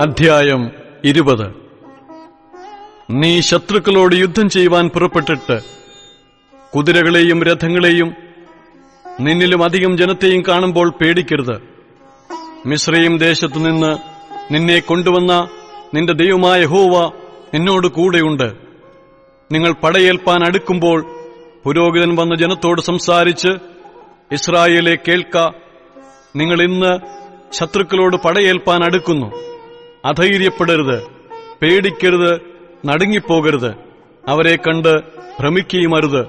അധ്യായം ഇരുപത്. നീ ശത്രുക്കളോട് യുദ്ധം ചെയ്യുവാൻ പുറപ്പെട്ടിട്ട് കുതിരകളെയും രഥങ്ങളെയും നിന്നിലും അധികം ജനത്തെയും കാണുമ്പോൾ പേടിക്കരുത്. മിശ്രയും ദേശത്തു നിന്ന് നിന്നെ കൊണ്ടുവന്ന നിന്റെ ദൈവമായ ഹോവ നിന്നോട് കൂടെയുണ്ട്. നിങ്ങൾ പടയേൽപ്പാൻ അടുക്കുമ്പോൾ പുരോഹിതൻ വന്ന ജനത്തോട് സംസാരിച്ച് ഇസ്രായേലെ കേൾക്ക നിങ്ങൾ ഇന്ന് ശത്രുക്കളോട് പടയേൽപ്പാൻ അടുക്കുന്നു. അധൈര്യപ്പെടരുത് പേടിക്കരുത് നടുങ്ങിപ്പോകരുത്. അവരെ കണ്ട് ഭ്രമിക്കുകയുമരുത്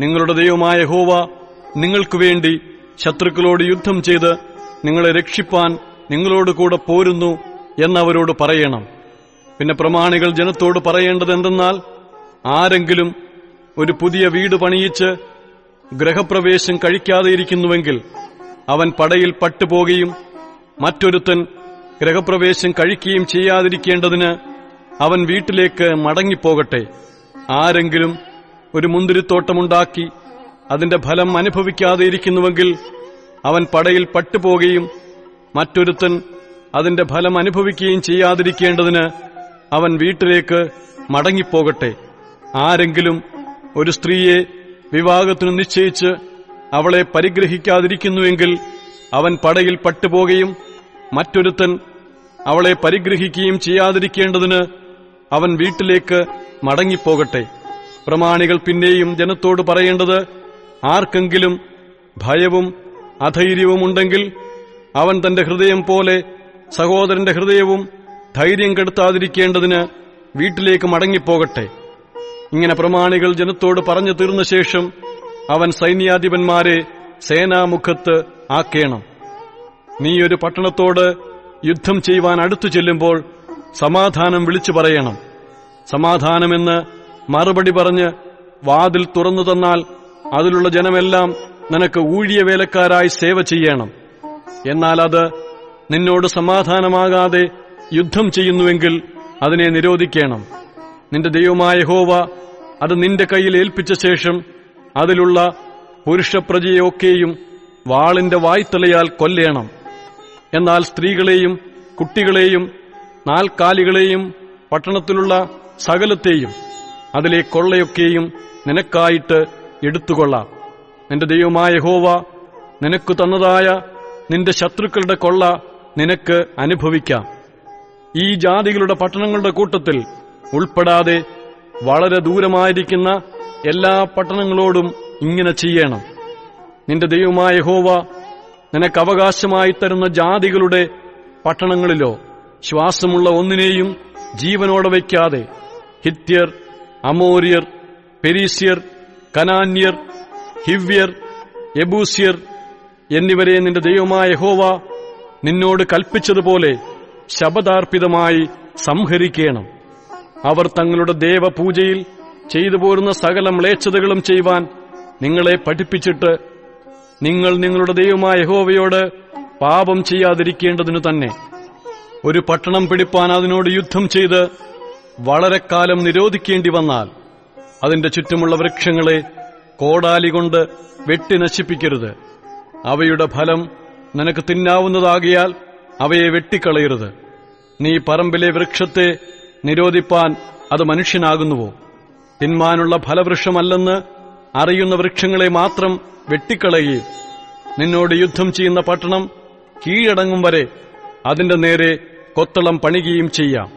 നിങ്ങളുടെ ദൈവമായ ഹോവ നിങ്ങൾക്കു വേണ്ടി ശത്രുക്കളോട് യുദ്ധം ചെയ്ത് നിങ്ങളെ രക്ഷിപ്പാൻ നിങ്ങളോട് കൂടെ പോരുന്നു എന്നവരോട് പറയണം. പിന്നെ പ്രമാണികൾ ജനത്തോട് പറയേണ്ടത് എന്തെന്നാൽ ആരെങ്കിലും ഒരു പുതിയ വീട് പണിയിച്ച് ഗ്രഹപ്രവേശം കഴിക്കാതെ ഇരിക്കുന്നുവെങ്കിൽ അവൻ പടയിൽ പട്ടുപോകുകയും മറ്റൊരുത്തൻ ഗ്രഹപ്രവേശം കഴിക്കുകയും ചെയ്യാതിരിക്കേണ്ടതിന് അവൻ വീട്ടിലേക്ക് മടങ്ങിപ്പോകട്ടെ. ആരെങ്കിലും ഒരു മുന്തിരിത്തോട്ടമുണ്ടാക്കി അതിന്റെ ഫലം അനുഭവിക്കാതെ ഇരിക്കുന്നുവെങ്കിൽ അവൻ പടയിൽ പട്ടുപോകുകയും മറ്റൊരുത്തൻ അതിന്റെ ഫലം അനുഭവിക്കുകയും ചെയ്യാതിരിക്കേണ്ടതിന് അവൻ വീട്ടിലേക്ക് മടങ്ങിപ്പോകട്ടെ. ആരെങ്കിലും ഒരു സ്ത്രീയെ വിവാഹത്തിന് നിശ്ചയിച്ച് അവളെ പരിഗ്രഹിക്കാതിരിക്കുന്നുവെങ്കിൽ അവൻ പടയിൽ പട്ടുപോകുകയും മറ്റൊരുത്തൻ അവളെ പരിഗ്രഹിക്കുകയും ചെയ്യാതിരിക്കേണ്ടതിന് അവൻ വീട്ടിലേക്ക് മടങ്ങിപ്പോകട്ടെ. പ്രമാണികൾ പിന്നെയും ജനത്തോട് പറയേണ്ടത് ആർക്കെങ്കിലും ഭയവും അധൈര്യവും ഉണ്ടെങ്കിൽ അവൻ തന്റെ ഹൃദയം പോലെ സഹോദരന്റെ ഹൃദയവും ധൈര്യം കെടുത്താതിരിക്കേണ്ടതിന് വീട്ടിലേക്ക് മടങ്ങിപ്പോകട്ടെ. ഇങ്ങനെ പ്രമാണികൾ ജനത്തോട് പറഞ്ഞു തീർന്ന ശേഷം അവൻ സൈന്യാധിപന്മാരെ സേനാമുഖത്ത് ആക്കേണം. നീ ഒരു പട്ടണത്തോട് യുദ്ധം ചെയ്യുവാൻ അടുത്തു ചെല്ലുമ്പോൾ സമാധാനം വിളിച്ചു പറയണം. സമാധാനമെന്ന് മറുപടി പറഞ്ഞ് വാതിൽ തുറന്നു തന്നാൽ അതിലുള്ള ജനമെല്ലാം നിനക്ക് ഊഴിയ വേലക്കാരായി സേവ ചെയ്യണം. എന്നാൽ അത് നിന്നോട് സമാധാനമാകാതെ യുദ്ധം ചെയ്യുന്നുവെങ്കിൽ അതിനെ നിരോധിക്കണം. നിന്റെ ദൈവമായ ഹോവ അത് നിന്റെ കയ്യിൽ ഏൽപ്പിച്ച ശേഷം അതിലുള്ള പുരുഷപ്രജയൊക്കെയും വാളിന്റെ വായ്ത്തലയാൽ കൊല്ലേണം. എന്നാൽ സ്ത്രീകളെയും കുട്ടികളെയും നാൽക്കാലികളെയും പട്ടണത്തിലുള്ള സകലത്തെയും അതിലെ കൊള്ളയൊക്കെയും നിനക്കായിട്ട് എടുത്തുകൊള്ളാം. നിന്റെ ദൈവമായ ഹോവ നിനക്ക് തന്നതായ നിന്റെ ശത്രുക്കളുടെ കൊള്ള നിനക്ക് അനുഭവിക്കാം. ഈ ജാതികളുടെ പട്ടണങ്ങളുടെ കൂട്ടത്തിൽ ഉൾപ്പെടാതെ വളരെ ദൂരമായിരിക്കുന്ന എല്ലാ പട്ടണങ്ങളോടും ഇങ്ങനെ ചെയ്യണം. നിന്റെ ദൈവമായ ഹോവ നിനക്ക് അവകാശമായി തരുന്ന ജാതികളുടെ പട്ടണങ്ങളിലോ ശ്വാസമുള്ള ഒന്നിനെയും ജീവനോടെ വയ്ക്കാതെ ഹിത്യർ അമോര്യർ പെരീസ്യർ കനാന്യർ ഹിവ്യർ യബൂസ്യർ എന്നിവരെ നിന്റെ ദൈവമായ ഹോവ നിന്നോട് കൽപ്പിച്ചതുപോലെ ശബദാർപ്പിതമായി സംഹരിക്കണം. അവർ തങ്ങളുടെ ദേവപൂജയിൽ ചെയ്തു പോരുന്ന സകല മ്ലേച്ഛതകളും ചെയ്യുവാൻ നിങ്ങളെ പഠിപ്പിച്ചിട്ട് നിങ്ങൾ നിങ്ങളുടെ ദൈവമായ യഹോവയോട് പാപം ചെയ്യാതിരിക്കേണ്ടതിനു തന്നെ. ഒരു പട്ടണം പിടിപ്പാൻ അതിനോട് യുദ്ധം ചെയ്ത് വളരെ കാലം നിരോധിക്കേണ്ടി വന്നാൽ അതിന്റെ ചുറ്റുമുള്ള വൃക്ഷങ്ങളെ കോടാലി കൊണ്ട് വെട്ടി നശിപ്പിക്കരുത്. അവയുടെ ഫലം നിനക്ക് തിന്നാവുന്നതാകിയാൽ അവയെ വെട്ടിക്കളയരുത്. നീ പറമ്പിലെ വൃക്ഷത്തെ നിരോധിപ്പാൻ അത് മനുഷ്യനാകുന്നുവോ? തിന്മാനുള്ള ഫലവൃക്ഷമല്ലെന്ന് അറിയുന്ന വൃക്ഷങ്ങളെ മാത്രം വെട്ടിക്കളയുകയും നിന്നോട് യുദ്ധം ചെയ്യുന്ന പട്ടണം കീഴടങ്ങും വരെ അതിന്റെ നേരെ കൊത്തളം പണിയുകയും ചെയ്യാം.